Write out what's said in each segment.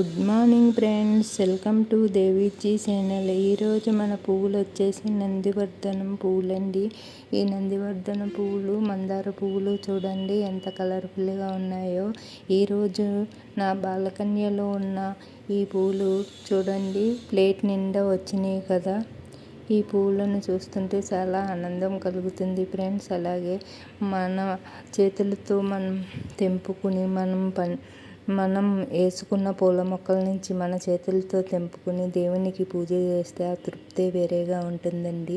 Good morning friends welcome to Deviji channel ఈరోజు మన పువ్వులు వచ్చేసి నందివర్ధనం పువ్వులండి ఈ నందివర్ధనం పువ్వులు మందార పువ్వులు చూడండి ఎంత కలర్ఫుల్గా ఉన్నాయో. ఈరోజు నా బాలకన్యలో ఉన్న ఈ పువ్వులు చూడండి. ప్లేట్ నిండా వచ్చినాయి కదా. ఈ పువ్వులను చూస్తుంటే చాలా ఆనందం కలుగుతుంది ఫ్రెండ్స్ అలాగే మన చేతులతో మనం తెంపుకుని మనం పని మనం వేసుకున్న పూల మొక్కల నుంచి మన చేతులతో తెంపుకుని దేవునికి పూజ చేస్తే ఆ తృప్తే వేరేగా ఉంటుందండి.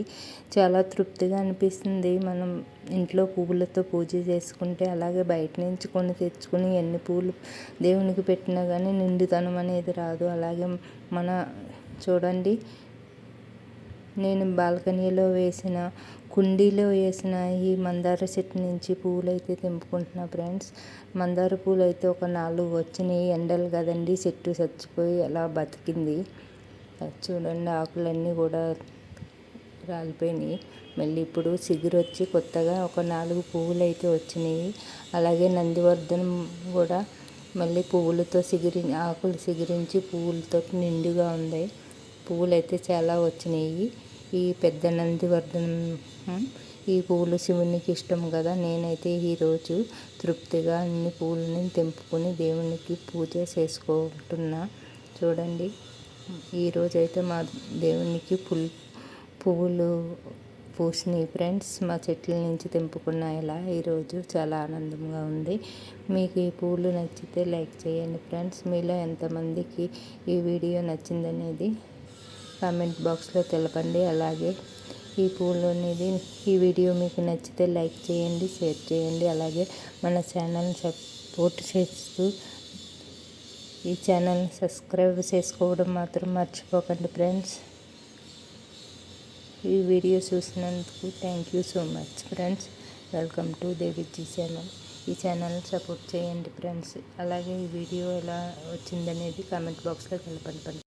చాలా తృప్తిగా అనిపిస్తుంది. మనం ఇంట్లో పువ్వులతో పూజ చేసుకుంటే అలాగే బయట నుంచి కొన్ని తెచ్చుకుని ఎన్ని పూలు దేవునికి పెట్టినా కానీ నిండుతనం అనేది రాదు. అలాగే మన చూడండి నేను బాల్కనీలో వేసిన కుండీలో వేసిన ఈ మందార చెట్టు నుంచి పూలైతే అయితే తెంపుకుంటున్నా ఫ్రెండ్స్. మందార పూలు అయితే ఒక నాలుగు వచ్చినాయి. ఎండలు కదండి. చెట్టు చచ్చిపోయి అలా బతికింది. చూడండి ఆకులన్నీ కూడా రాలిపోయినాయి. మళ్ళీ ఇప్పుడు చిగురు వచ్చి కొత్తగా ఒక నాలుగు పువ్వులు అయితే వచ్చినాయి. అలాగే నందివర్ధనం కూడా మళ్ళీ పువ్వులతో సిగిరి ఆకులు సిగిరించి పువ్వులతో నిండుగా ఉంది. పువ్వులు అయితే చాలా వచ్చినాయి. ఈ పెద్ద నందివర్ధనం ఈ పూలు శివునికి ఇష్టం కదా. నేనైతే ఈరోజు తృప్తిగా అన్ని పూలని తెంపుకొని దేవునికి పూజ చేసుకుంటున్నా. చూడండి ఈరోజు అయితే మా దేవునికి పుల్ పువ్వులు పూసినాయి ఫ్రెండ్స్. మా చెట్ల నుంచి తెంపుకున్న ఇలా ఈరోజు చాలా ఆనందంగా ఉంది. మీకు ఈ పూలు నచ్చితే లైక్ చేయండి ఫ్రెండ్స్. మీలో ఎంతమందికి ఈ వీడియో నచ్చిందనేది కామెంట్ బాక్స్లో తెలపండి. అలాగే ఈ పూలు అనేది ఈ వీడియో మీకు నచ్చితే లైక్ చేయండి షేర్ చేయండి. అలాగే మన ఛానల్ని సపోర్ట్ చేస్తూ ఈ ఛానల్ని సబ్స్క్రైబ్ చేసుకోవడం మాత్రం మర్చిపోకండి ఫ్రెండ్స్. ఈ వీడియో చూసినందుకు thank you so much friends. Welcome to Deviji channel. ఈ ఛానల్ని సపోర్ట్ చేయండి ఫ్రెండ్స్. అలాగే ఈ వీడియో ఎలా వచ్చిందనేది కామెంట్ బాక్స్లో తెలపండి.